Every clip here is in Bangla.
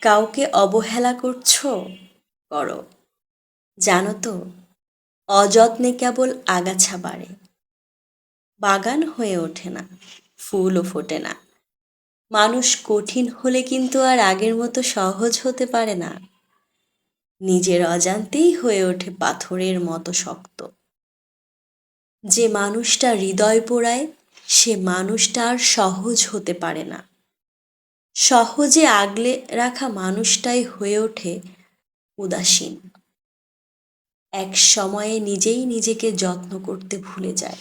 কাউকে অবহেলা করছ? করো। জানো তো, অযত্নে কেবল আগাছা বাড়ে। বাগান হয়ে ওঠে না, ফুলও ফোটে না। মানুষ কঠিন হলে কিন্তু আর আগের মতো সহজ হতে পারে না। নিজের অজান্তেই হয়ে ওঠে পাথরের মতো শক্ত। যে মানুষটা হৃদয় পোড়ায়, সে মানুষটা আর সহজ হতে পারে না। সহজে আগলে রাখা মানুষটাই হয়ে ওঠে উদাসীন। এক সময়ে নিজেই নিজেকে যত্ন করতে ভুলে যায়।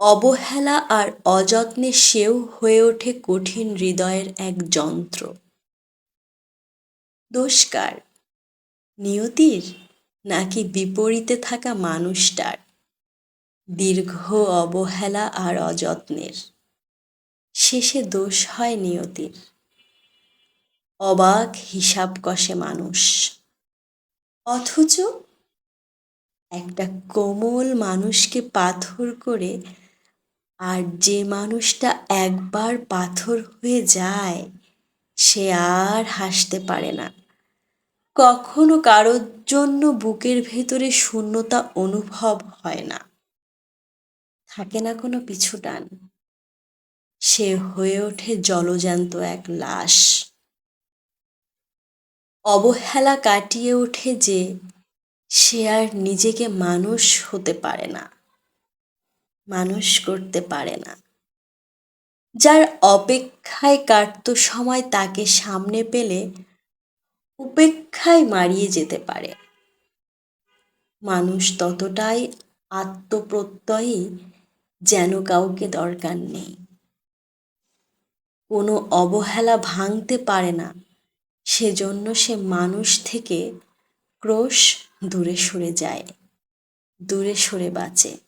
অবহেলা আর অযত্নে সেও হয়ে ওঠে কঠিন হৃদয়ের এক যন্ত্র। দোষকার নিয়তির? নাকি বিপরীতে থাকা মানুষটার? দীর্ঘ অবহেলা আর অযত্নের। শেষে দোষ হয় নিয়তির। অবাক হিসাব কষে মানুষ। অথচ একটা কোমল মানুষকে পাথর করে আর যে মানুষটা একবার পাথর হয়ে যায়, সে আর হাসতে পারে না। কখনো কারোর জন্য বুকের ভেতরে শূন্যতা অনুভব হয় না। থাকে না কোনো পিছু টান। সে হয়ে ওঠে জলজান্ত এক লাশ। অবহেলা কাটিয়ে ওঠে যে সে আর নিজেকে মানুষ হতে পারে না, মানুষ করতে পারে না। যার অপেক্ষায় কাটতো সময় তাকে সামনে পেলে উপেক্ষায় মারিয়ে যেতে পারে। মানুষ ততটাই আত্মপ্রত্যয়ী যেন কাউকে দরকার নেই। কোনো অবহেলা ভাঙতে পারে না। সেজন্য সে মানুষ থেকে ক্রোশ দূরে সরে যায়, দূরে সরে বাঁচে।